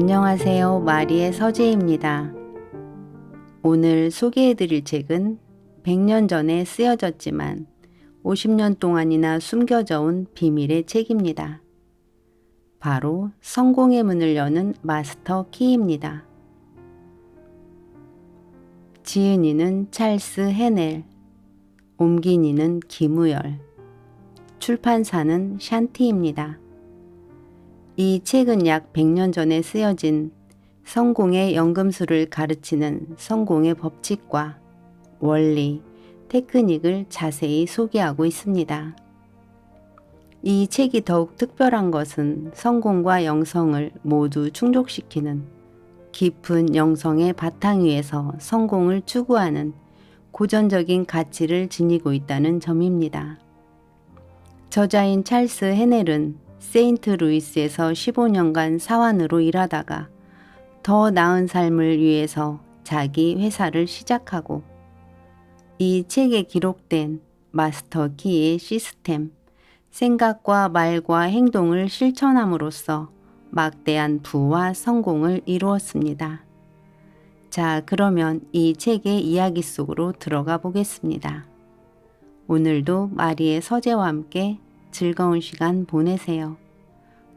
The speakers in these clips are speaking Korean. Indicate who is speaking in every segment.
Speaker 1: 안녕하세요. 마리의 서재입니다. 오늘 소개해 드릴 책은 100년 전에 쓰여졌지만 50년 동안이나 숨겨져 온 비밀의 책입니다. 바로 성공의 문을 여는 마스터 키입니다. 지은이는 찰스 헤넬, 옮긴이는 김우열, 출판사는 샨티입니다. 이 책은 약 100년 전에 쓰여진 성공의 연금술을 가르치는 성공의 법칙과 원리, 테크닉을 자세히 소개하고 있습니다. 이 책이 더욱 특별한 것은 성공과 영성을 모두 충족시키는 깊은 영성의 바탕 위에서 성공을 추구하는 고전적인 가치를 지니고 있다는 점입니다. 저자인 찰스 헤넬은 세인트 루이스에서 15년간 사원으로 일하다가 더 나은 삶을 위해서 자기 회사를 시작하고 이 책에 기록된 마스터 키의 시스템, 생각과 말과 행동을 실천함으로써 막대한 부와 성공을 이루었습니다. 자, 그러면 이 책의 이야기 속으로 들어가 보겠습니다. 오늘도 마리의 서재와 함께 즐거운 시간 보내세요.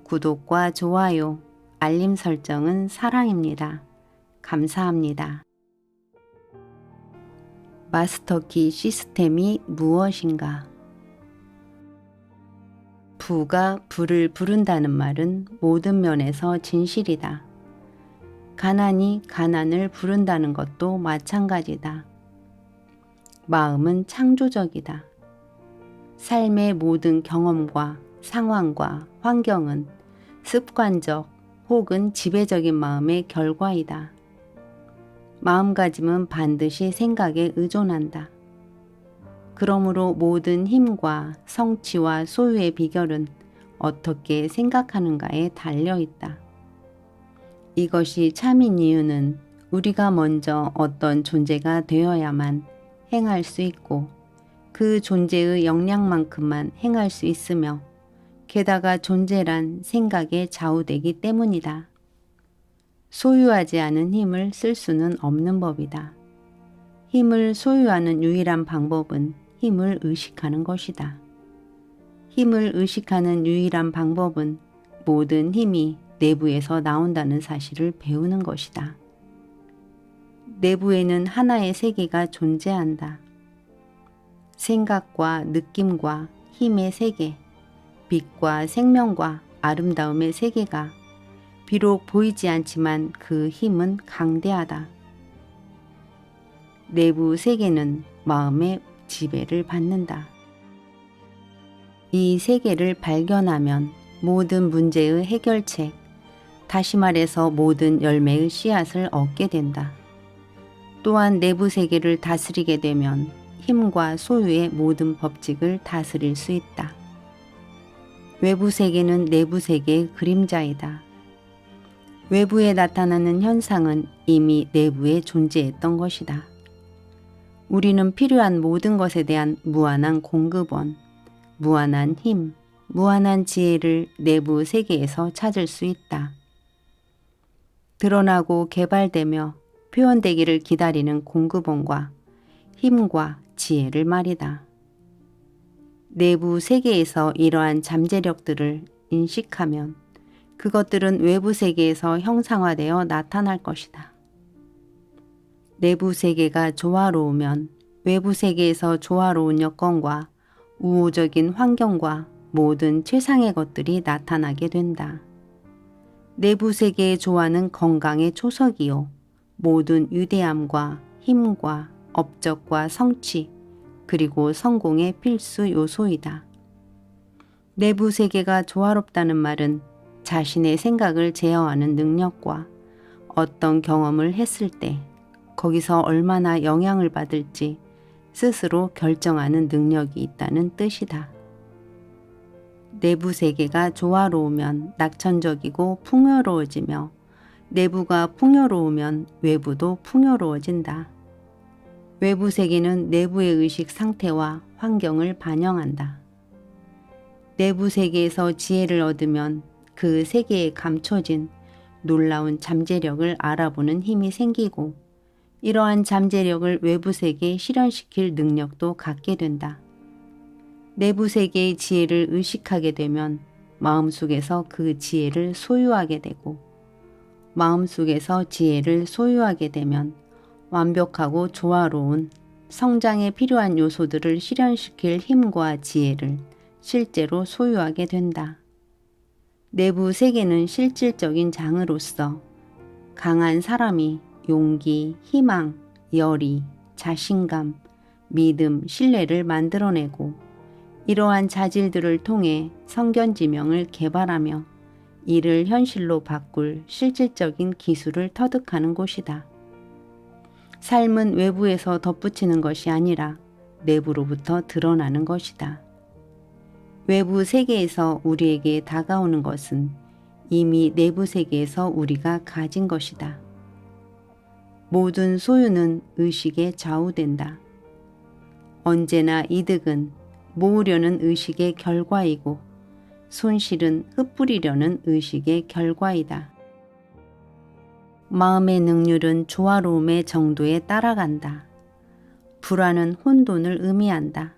Speaker 1: 구독과 좋아요, 알림 설정은 사랑입니다. 감사합니다. 마스터키 시스템이 무엇인가? 부가 불을 부른다는 말은 모든 면에서 진실이다. 가난이 가난을 부른다는 것도 마찬가지다. 마음은 창조적이다. 삶의 모든 경험과 상황과 환경은 습관적 혹은 지배적인 마음의 결과이다. 마음가짐은 반드시 생각에 의존한다. 그러므로 모든 힘과 성취와 소유의 비결은 어떻게 생각하는가에 달려 있다. 이것이 참인 이유는 우리가 먼저 어떤 존재가 되어야만 행할 수 있고 그 존재의 역량만큼만 행할 수 있으며 게다가 존재란 생각에 좌우되기 때문이다. 소유하지 않은 힘을 쓸 수는 없는 법이다. 힘을 소유하는 유일한 방법은 힘을 의식하는 것이다. 힘을 의식하는 유일한 방법은 모든 힘이 내부에서 나온다는 사실을 배우는 것이다. 내부에는 하나의 세계가 존재한다. 생각과 느낌과 힘의 세계, 빛과 생명과 아름다움의 세계가 비록 보이지 않지만 그 힘은 강대하다. 내부 세계는 마음의 지배를 받는다. 이 세계를 발견하면 모든 문제의 해결책, 다시 말해서 모든 열매의 씨앗을 얻게 된다. 또한 내부 세계를 다스리게 되면 힘과 소유의 모든 법칙을 다스릴 수 있다. 외부 세계는 내부 세계의 그림자이다. 외부에 나타나는 현상은 이미 내부에 존재했던 것이다. 우리는 필요한 모든 것에 대한 무한한 공급원, 무한한 힘, 무한한 지혜를 내부 세계에서 찾을 수 있다. 드러나고 개발되며 표현되기를 기다리는 공급원과 힘과 지혜를 말이다. 내부 세계에서 이러한 잠재력들을 인식하면 그것들은 외부 세계에서 형상화되어 나타날 것이다. 내부 세계가 조화로우면 외부 세계에서 조화로운 여건과 우호적인 환경과 모든 최상의 것들이 나타나게 된다. 내부 세계의 조화는 건강의 초석이요. 모든 위대함과 힘과 업적과 성취, 그리고 성공의 필수 요소이다. 내부 세계가 조화롭다는 말은 자신의 생각을 제어하는 능력과 어떤 경험을 했을 때 거기서 얼마나 영향을 받을지 스스로 결정하는 능력이 있다는 뜻이다. 내부 세계가 조화로우면 낙천적이고 풍요로워지며 내부가 풍요로우면 외부도 풍요로워진다. 외부 세계는 내부의 의식 상태와 환경을 반영한다. 내부 세계에서 지혜를 얻으면 그 세계에 감춰진 놀라운 잠재력을 알아보는 힘이 생기고 이러한 잠재력을 외부 세계에 실현시킬 능력도 갖게 된다. 내부 세계의 지혜를 의식하게 되면 마음속에서 그 지혜를 소유하게 되고 마음속에서 지혜를 소유하게 되면 완벽하고 조화로운 성장에 필요한 요소들을 실현시킬 힘과 지혜를 실제로 소유하게 된다. 내부 세계는 실질적인 장으로서 강한 사람이 용기, 희망, 열의, 자신감, 믿음, 신뢰를 만들어내고 이러한 자질들을 통해 성견지명을 개발하며 이를 현실로 바꿀 실질적인 기술을 터득하는 곳이다. 삶은 외부에서 덧붙이는 것이 아니라 내부로부터 드러나는 것이다. 외부 세계에서 우리에게 다가오는 것은 이미 내부 세계에서 우리가 가진 것이다. 모든 소유는 의식에 좌우된다. 언제나 이득은 모으려는 의식의 결과이고 손실은 흩뿌리려는 의식의 결과이다. 마음의 능률은 조화로움의 정도에 따라간다. 불안은 혼돈을 의미한다.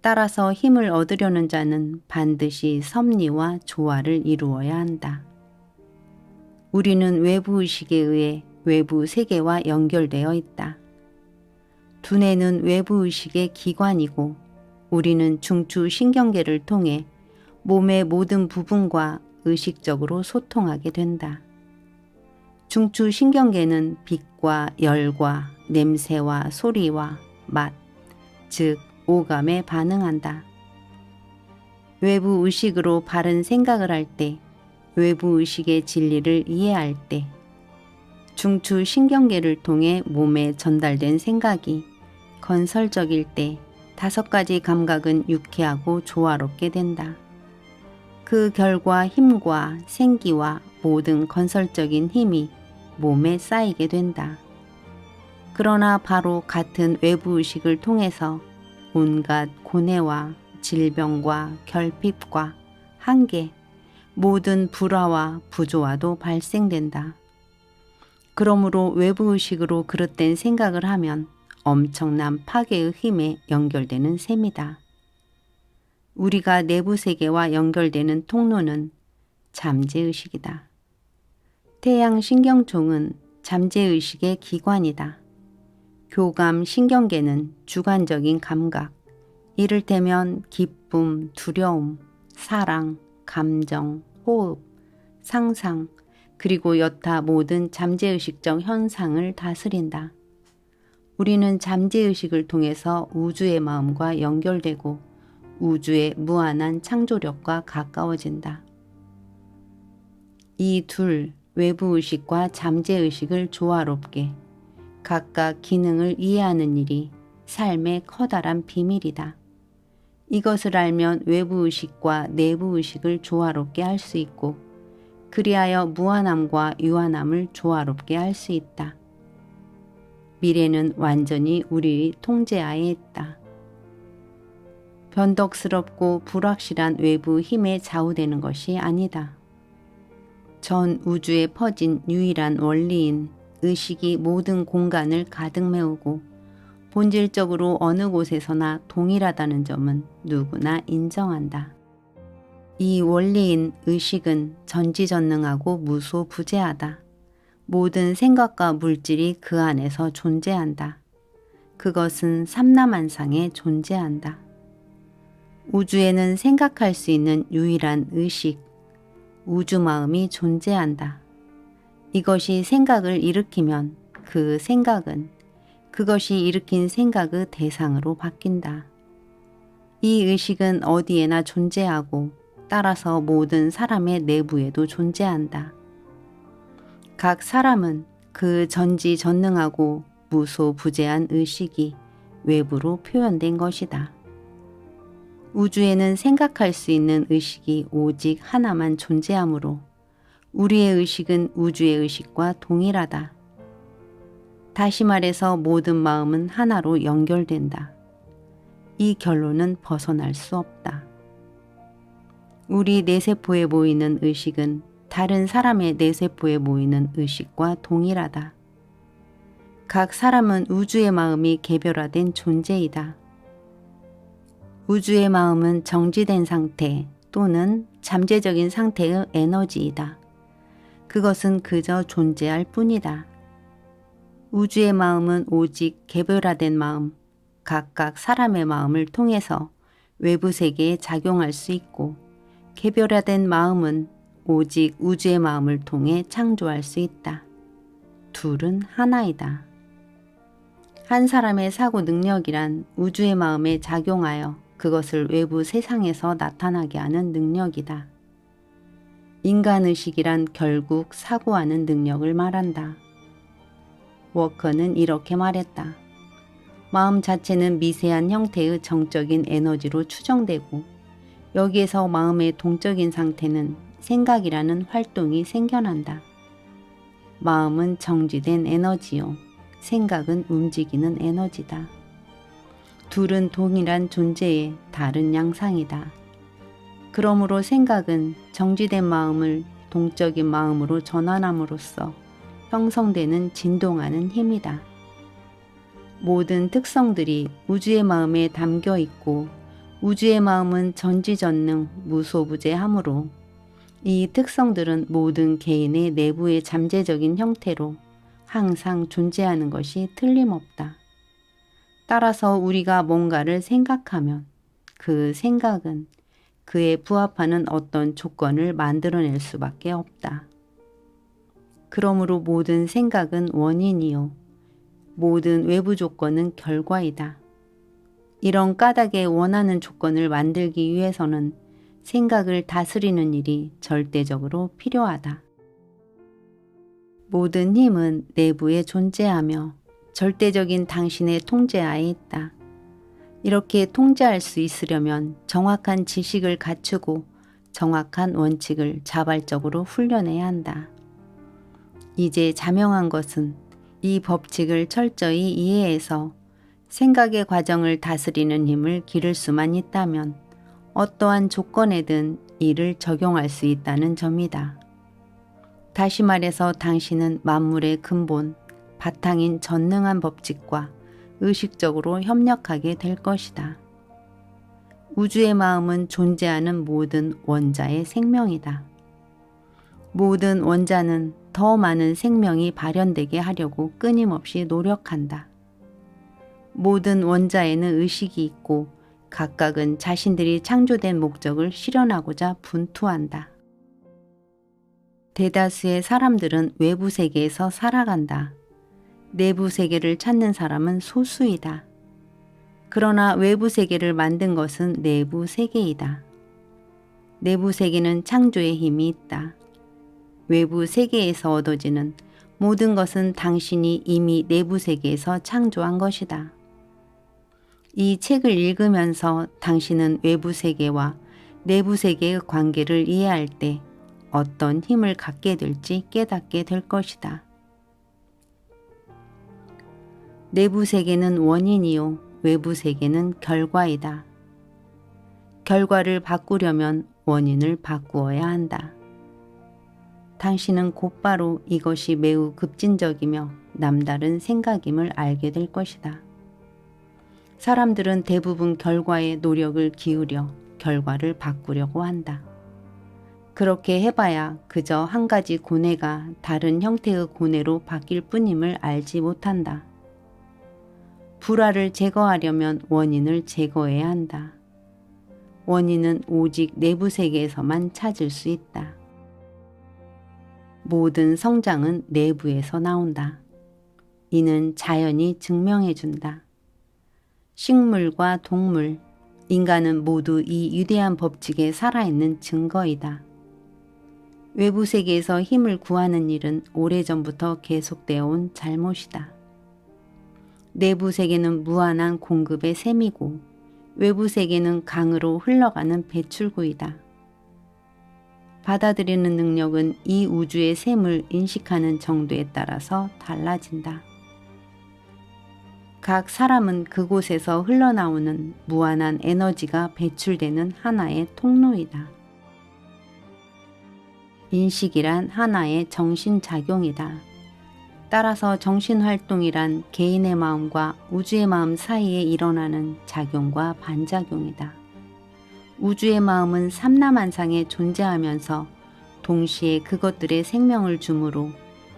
Speaker 1: 따라서 힘을 얻으려는 자는 반드시 섭리와 조화를 이루어야 한다. 우리는 외부 의식에 의해 외부 세계와 연결되어 있다. 두뇌는 외부 의식의 기관이고 우리는 중추 신경계를 통해 몸의 모든 부분과 의식적으로 소통하게 된다. 중추 신경계는 빛과 열과 냄새와 소리와 맛, 즉 오감에 반응한다. 외부 의식으로 바른 생각을 할 때, 외부 의식의 진리를 이해할 때, 중추 신경계를 통해 몸에 전달된 생각이 건설적일 때 다섯 가지 감각은 유쾌하고 조화롭게 된다. 그 결과 힘과 생기와 모든 건설적인 힘이 몸에 쌓이게 된다. 그러나 바로 같은 외부 의식을 통해서 온갖 고뇌와 질병과 결핍과 한계, 모든 불화와 부조화도 발생된다. 그러므로 외부 의식으로 그릇된 생각을 하면 엄청난 파괴의 힘에 연결되는 셈이다. 우리가 내부 세계와 연결되는 통로는 잠재의식이다. 태양 신경총은 잠재의식의 기관이다. 교감 신경계는 주관적인 감각, 이를테면 기쁨, 두려움, 사랑, 감정, 호흡, 상상, 그리고 여타 모든 잠재의식적 현상을 다스린다. 우리는 잠재의식을 통해서 우주의 마음과 연결되고 우주의 무한한 창조력과 가까워진다. 이 둘 외부의식과 잠재의식을 조화롭게 각각 기능을 이해하는 일이 삶의 커다란 비밀이다. 이것을 알면 외부의식과 내부의식을 조화롭게 할 수 있고 그리하여 무한함과 유한함을 조화롭게 할 수 있다. 미래는 완전히 우리의 통제하에 있다. 변덕스럽고 불확실한 외부 힘에 좌우되는 것이 아니다. 전 우주에 퍼진 유일한 원리인 의식이 모든 공간을 가득 메우고 본질적으로 어느 곳에서나 동일하다는 점은 누구나 인정한다. 이 원리인 의식은 전지전능하고 무소부재하다. 모든 생각과 물질이 그 안에서 존재한다. 그것은 삼라만상에 존재한다. 우주에는 생각할 수 있는 유일한 의식, 우주 마음이 존재한다. 이것이 생각을 일으키면 그 생각은 그것이 일으킨 생각의 대상으로 바뀐다. 이 의식은 어디에나 존재하고 따라서 모든 사람의 내부에도 존재한다. 각 사람은 그 전지전능하고 무소부재한 의식이 외부로 표현된 것이다. 우주에는 생각할 수 있는 의식이 오직 하나만 존재하므로 우리의 의식은 우주의 의식과 동일하다. 다시 말해서 모든 마음은 하나로 연결된다. 이 결론은 벗어날 수 없다. 우리 뇌세포에 보이는 의식은 다른 사람의 뇌세포에 모이는 의식과 동일하다. 각 사람은 우주의 마음이 개별화된 존재이다. 우주의 마음은 정지된 상태 또는 잠재적인 상태의 에너지이다. 그것은 그저 존재할 뿐이다. 우주의 마음은 오직 개별화된 마음, 각각 사람의 마음을 통해서 외부 세계에 작용할 수 있고, 개별화된 마음은 오직 우주의 마음을 통해 창조할 수 있다. 둘은 하나이다. 한 사람의 사고 능력이란 우주의 마음에 작용하여 그것을 외부 세상에서 나타나게 하는 능력이다. 인간의식이란 결국 사고하는 능력을 말한다. 워커는 이렇게 말했다. 마음 자체는 미세한 형태의 정적인 에너지로 추정되고 여기에서 마음의 동적인 상태는 생각이라는 활동이 생겨난다. 마음은 정지된 에너지요. 생각은 움직이는 에너지다. 둘은 동일한 존재의 다른 양상이다. 그러므로 생각은 정지된 마음을 동적인 마음으로 전환함으로써 형성되는 진동하는 힘이다. 모든 특성들이 우주의 마음에 담겨 있고 우주의 마음은 전지전능 무소부재하므로 이 특성들은 모든 개인의 내부의 잠재적인 형태로 항상 존재하는 것이 틀림없다. 따라서 우리가 뭔가를 생각하면 그 생각은 그에 부합하는 어떤 조건을 만들어낼 수밖에 없다. 그러므로 모든 생각은 원인이요. 모든 외부 조건은 결과이다. 이런 까닭에 원하는 조건을 만들기 위해서는 생각을 다스리는 일이 절대적으로 필요하다. 모든 힘은 내부에 존재하며 절대적인 당신의 통제하에 있다. 이렇게 통제할 수 있으려면 정확한 지식을 갖추고 정확한 원칙을 자발적으로 훈련해야 한다. 이제 자명한 것은 이 법칙을 철저히 이해해서 생각의 과정을 다스리는 힘을 기를 수만 있다면 어떠한 조건에든 이를 적용할 수 있다는 점이다. 다시 말해서 당신은 만물의 근본, 바탕인 전능한 법칙과 의식적으로 협력하게 될 것이다. 우주의 마음은 존재하는 모든 원자의 생명이다. 모든 원자는 더 많은 생명이 발현되게 하려고 끊임없이 노력한다. 모든 원자에는 의식이 있고 각각은 자신들이 창조된 목적을 실현하고자 분투한다. 대다수의 사람들은 외부 세계에서 살아간다. 내부 세계를 찾는 사람은 소수이다. 그러나 외부 세계를 만든 것은 내부 세계이다. 내부 세계는 창조의 힘이 있다. 외부 세계에서 얻어지는 모든 것은 당신이 이미 내부 세계에서 창조한 것이다. 이 책을 읽으면서 당신은 외부 세계와 내부 세계의 관계를 이해할 때 어떤 힘을 갖게 될지 깨닫게 될 것이다. 내부 세계는 원인이요, 외부 세계는 결과이다. 결과를 바꾸려면 원인을 바꾸어야 한다. 당신은 곧바로 이것이 매우 급진적이며 남다른 생각임을 알게 될 것이다. 사람들은 대부분 결과에 노력을 기울여 결과를 바꾸려고 한다. 그렇게 해봐야 그저 한 가지 고뇌가 다른 형태의 고뇌로 바뀔 뿐임을 알지 못한다. 불화를 제거하려면 원인을 제거해야 한다. 원인은 오직 내부 세계에서만 찾을 수 있다. 모든 성장은 내부에서 나온다. 이는 자연이 증명해 준다. 식물과 동물, 인간은 모두 이 위대한 법칙에 살아있는 증거이다. 외부 세계에서 힘을 구하는 일은 오래전부터 계속되어 온 잘못이다. 내부 세계는 무한한 공급의 셈이고 외부 세계는 강으로 흘러가는 배출구이다. 받아들이는 능력은 이 우주의 셈을 인식하는 정도에 따라서 달라진다. 각 사람은 그곳에서 흘러나오는 무한한 에너지가 배출되는 하나의 통로이다. 인식이란 하나의 정신작용이다. 따라서 정신활동이란 개인의 마음과 우주의 마음 사이에 일어나는 작용과 반작용이다. 우주의 마음은 삼라만상에 존재하면서 동시에 그것들의 생명을 주므로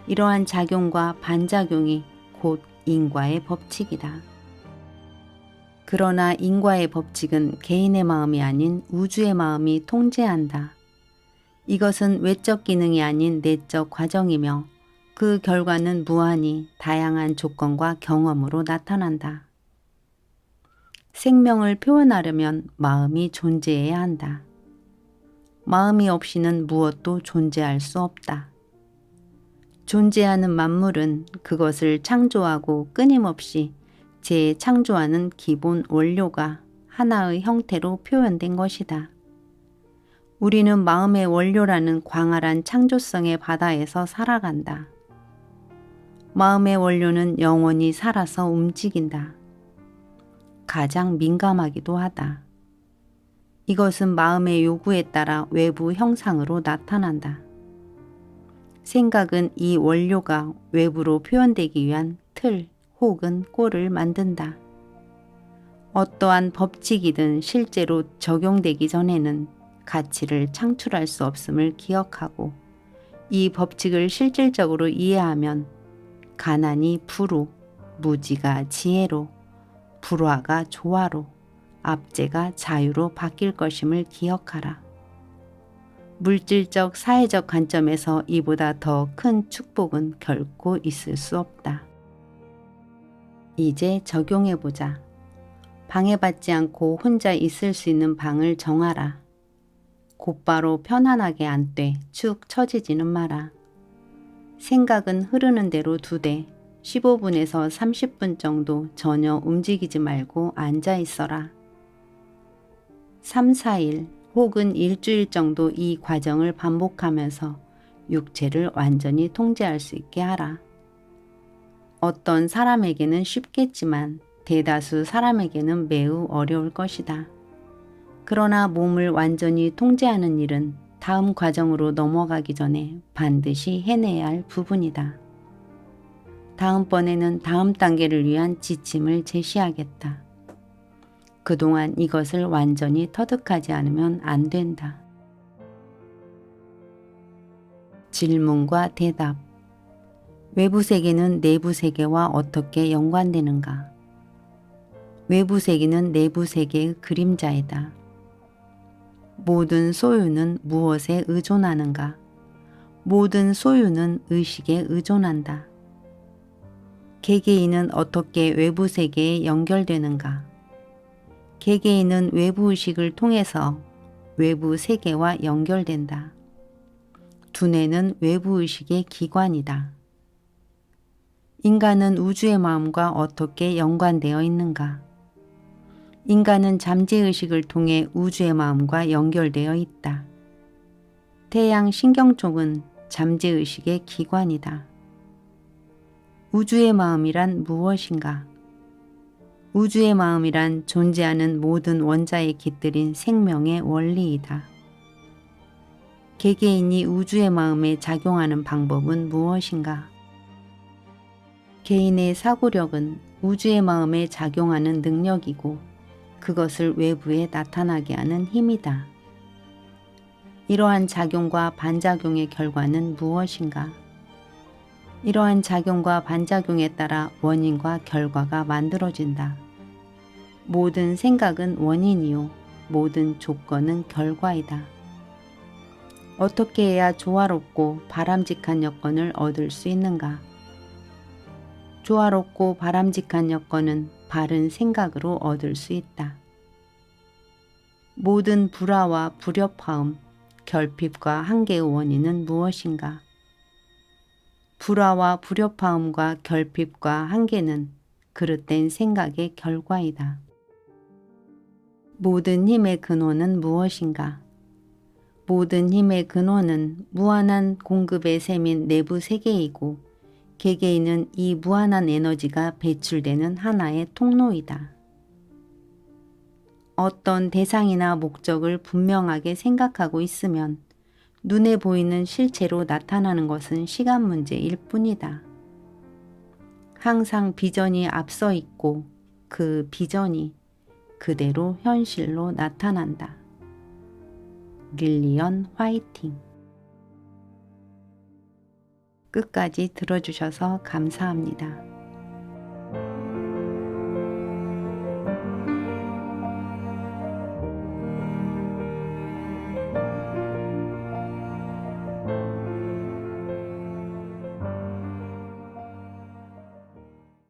Speaker 1: 이러한 작용과 반작용이 곧 인과의 법칙이다. 그러나 인과의 법칙은 개인의 마음이 아닌 우주의 마음이 통제한다. 이것은 외적 기능이 아닌 내적 과정이며 그 결과는 무한히 다양한 조건과 경험으로 나타난다. 생명을 표현하려면 마음이 존재해야 한다. 마음이 없이는 무엇도 존재할 수 없다. 존재하는 만물은 그것을 창조하고 끊임없이 재창조하는 기본 원료가 하나의 형태로 표현된 것이다. 우리는 마음의 원료라는 광활한 창조성의 바다에서 살아간다. 마음의 원료는 영원히 살아서 움직인다. 가장 민감하기도 하다. 이것은 마음의 요구에 따라 외부 형상으로 나타난다. 생각은 이 원료가 외부로 표현되기 위한 틀 혹은 꼴을 만든다. 어떠한 법칙이든 실제로 적용되기 전에는 가치를 창출할 수 없음을 기억하고 이 법칙을 실질적으로 이해하면 가난이 부로, 무지가 지혜로, 불화가 조화로, 압제가 자유로 바뀔 것임을 기억하라. 물질적 사회적 관점에서 이보다 더 큰 축복은 결코 있을 수 없다. 이제 적용해보자. 방해받지 않고 혼자 있을 수 있는 방을 정하라. 곧바로 편안하게 앉되 축 처지지는 마라. 생각은 흐르는 대로 두되 15분에서 30분 정도 전혀 움직이지 말고 앉아 있어라. 3, 4일 혹은 일주일 정도 이 과정을 반복하면서 육체를 완전히 통제할 수 있게 하라. 어떤 사람에게는 쉽겠지만 대다수 사람에게는 매우 어려울 것이다. 그러나 몸을 완전히 통제하는 일은 다음 과정으로 넘어가기 전에 반드시 해내야 할 부분이다. 다음번에는 다음 단계를 위한 지침을 제시하겠다. 그동안 이것을 완전히 터득하지 않으면 안 된다. 질문과 대답. 외부 세계는 내부 세계와 어떻게 연관되는가? 외부 세계는 내부 세계의 그림자이다. 모든 소유는 무엇에 의존하는가? 모든 소유는 의식에 의존한다. 개개인은 어떻게 외부 세계에 연결되는가? 개개인은 외부 의식을 통해서 외부 세계와 연결된다. 두뇌는 외부 의식의 기관이다. 인간은 우주의 마음과 어떻게 연관되어 있는가? 인간은 잠재의식을 통해 우주의 마음과 연결되어 있다. 태양 신경쪽은 잠재의식의 기관이다. 우주의 마음이란 무엇인가? 우주의 마음이란 존재하는 모든 원자에 깃들인 생명의 원리이다. 개개인이 우주의 마음에 작용하는 방법은 무엇인가? 개인의 사고력은 우주의 마음에 작용하는 능력이고 그것을 외부에 나타나게 하는 힘이다. 이러한 작용과 반작용의 결과는 무엇인가? 이러한 작용과 반작용에 따라 원인과 결과가 만들어진다. 모든 생각은 원인이요. 모든 조건은 결과이다. 어떻게 해야 조화롭고 바람직한 여건을 얻을 수 있는가? 조화롭고 바람직한 여건은 바른 생각으로 얻을 수 있다. 모든 불화와 불협화음, 결핍과 한계의 원인은 무엇인가? 불화와 불협화음과 결핍과 한계는 그릇된 생각의 결과이다. 모든 힘의 근원은 무엇인가? 모든 힘의 근원은 무한한 공급의 셈인 내부 세계이고 개개인은 이 무한한 에너지가 배출되는 하나의 통로이다. 어떤 대상이나 목적을 분명하게 생각하고 있으면 눈에 보이는 실체로 나타나는 것은 시간 문제일 뿐이다. 항상 비전이 앞서 있고 그 비전이 그대로 현실로 나타난다. 릴리언 화이팅. 끝까지 들어주셔서 감사합니다.